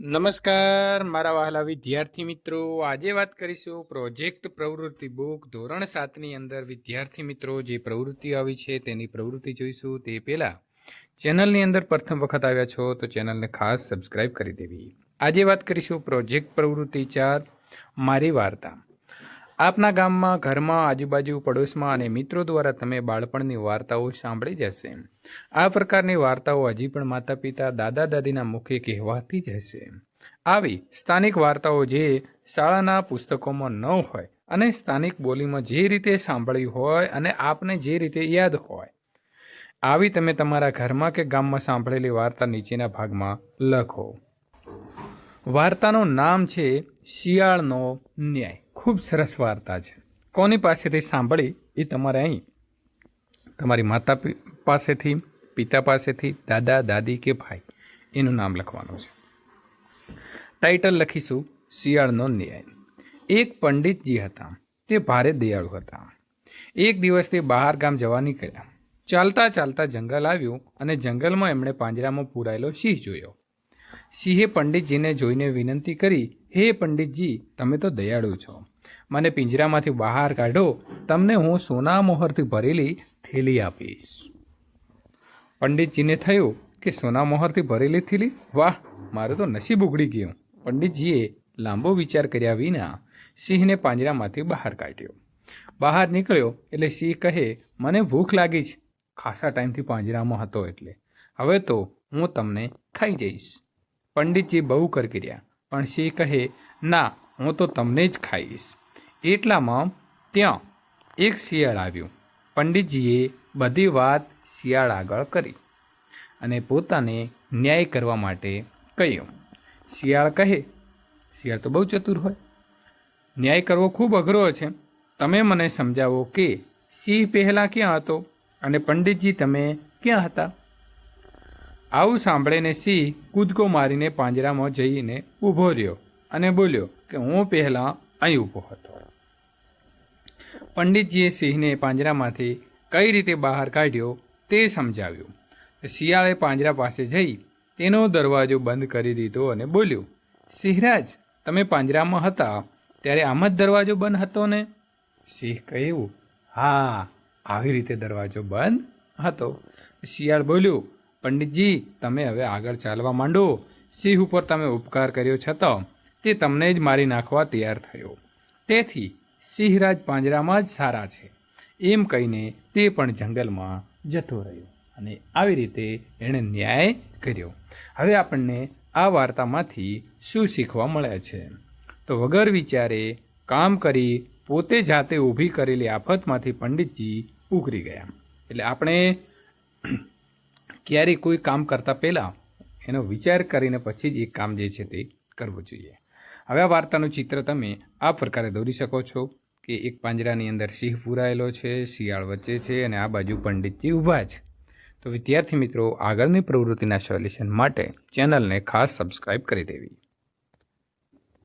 નમસ્કાર, મારા વહાલા વિદ્યાર્થી મિત્રો. આજે વાત કરીશું પ્રોજેક્ટ પ્રવૃત્તિ બુક ધોરણ સાતની અંદર વિદ્યાર્થી મિત્રો જે પ્રવૃત્તિ આવી છે તેની પ્રવૃત્તિ જોઈશું. તે પહેલાં ચેનલની અંદર પ્રથમ વખત આવ્યા છો તો ચેનલને ખાસ સબસ્ક્રાઇબ કરી દેવી. આજે વાત કરીશું પ્રોજેક્ટ પ્રવૃત્તિ ચાર, મારી વાર્તા. આપના ગામમાં, ઘરમાં, આજુબાજુ, પડોશમાં અને મિત્રો દ્વારા તમે બાળપણની વાર્તાઓ સાંભળી જશે. આ પ્રકારની વાર્તાઓ હજી પણ માતા પિતા દાદા, દાદીના મુખે કહેવાતી જ હશે. આવી સ્થાનિક વાર્તાઓ જે શાળાના પુસ્તકોમાં ન હોય અને સ્થાનિક બોલીમાં જે રીતે સાંભળી હોય અને આપને જે રીતે યાદ હોય. આવી તમે તમારા ઘરમાં કે ગામમાં સાંભળેલી વાર્તા નીચેના ભાગમાં લખો. વાર્તાનું નામ છે શિયાળનો ન્યાય. ખૂબ સરસ વાર્તા છે. કોની પાસેથી સાંભળી એ તમારે અહીં? તમારી માતા પાસેથી, પિતા પાસેથી, દાદા, દાદી કે ભાઈ? એનું નામ લખવાનું છે. ટાઇટલ લખીશું, શિયાળનો ન્યાય. એક પંડિતજી હતા. તે ભારે દયાળુ હતા. એક દિવસ તે બહાર ગામ જવા નીકળ્યા. ચાલતા ચાલતા જંગલ આવ્યું અને જંગલમાં એમણે પાંજરામાં પૂરાયેલો સિંહ જોયો. સિંહે પંડિતજીને જોઈને વિનંતી કરી, હે પંડિતજી, તમે તો દયાળુ છો. મને પિંજરામાંથી બહાર કાઢો, તમને હું સોના મોહરથી ભરેલી થેલી આપીશ. પંડિતજીને થયું કે સોના મોહરથી ભરેલી થેલી? વાહ, મારે તો નસીબ ઉગડી ગયું. પંડિતજીએ લાંબો વિચાર કર્યા વિના સિંહને પાંજરામાંથી બહાર કાઢ્યો. બહાર નીકળ્યો એટલે સિંહ કહે, મને ભૂખ લાગી છે. ખાસા ટાઈમથી પાંજરામાં હતો એટલે. હવે તો હું તમને ખાઈ જઈશ. પંડિતજી બહુ કરકર્યા, પણ સિંહ કહે, ના હું તો તમને જ ખાઈશ. એટલામાં ત્યાં એક શિયાળ આવ્યું. પંડિતજીએ બધી વાત શિયાળ આગળ કરી અને પોતાને ન્યાય કરવા માટે કહ્યું. શિયાળ કહે, શિયાળ તો બહુ ચતુર હોય. ન્યાય કરવો ખૂબ અઘરો છે. તમે મને સમજાવો કે સિંહ પહેલાં ક્યાં હતો અને પંડિતજી તમે ક્યાં હતા? આવું સાંભળીને સિંહ કૂદકો મારીને પાંજરામાં જઈને ઊભો રહ્યો અને બોલ્યો કે હું પહેલાં અહીં ઊભો હતો. પંડિતજીએ સિંહને પાંજરામાંથી કઈ રીતે બહાર કાઢ્યો તે સમજાવ્યું. શિયાળે પાંજરા પાસે જઈ તેનો દરવાજો બંધ કરી દીધો અને બોલ્યો, સિંહરાજ, તમે પાંજરામાં હતા ત્યારે આમ જ દરવાજો બંધ હતો ને? સિંહ કહ્યું, હા, આવી રીતે દરવાજો બંધ હતો. શિયાળ બોલ્યું, પંડિતજી, તમે હવે આગળ ચાલવા માંડો. સિંહ ઉપર તમે ઉપકાર કર્યો છતાં તે તમને જ મારી નાખવા તૈયાર થયો. તેથી સિંહરાજ પાંજરામાં જ સારા છે. એમ કહીને તે પણ જંગલમાં જતો રહ્યો અને આવી રીતે એણે ન્યાય કર્યો. હવે આપણને આ વાર્તામાંથી શું શીખવા મળે છે? તો વગર વિચારે કામ કરી પોતે જાતે ઊભી કરેલી આફતમાંથી પંડિતજી ઉકરી ગયા. એટલે આપણે ક્યારેય કોઈ કામ કરતાં પહેલાં એનો વિચાર કરીને પછી જ એ કામ જે છે તે કરવું જોઈએ. હવે આ વાર્તાનું ચિત્ર તમે આ પ્રકારે દોરી શકો છો કે એક પાંજરાની અંદર સિંહ પૂરાયેલો છે, શિયાળ વચ્ચે છે અને આ બાજુ પંડિતજી ઊભા છે. તો વિદ્યાર્થી મિત્રો, આગળની પ્રવૃત્તિના સોલ્યુશન માટે ચેનલને ખાસ સબસ્ક્રાઇબ કરી દેવી.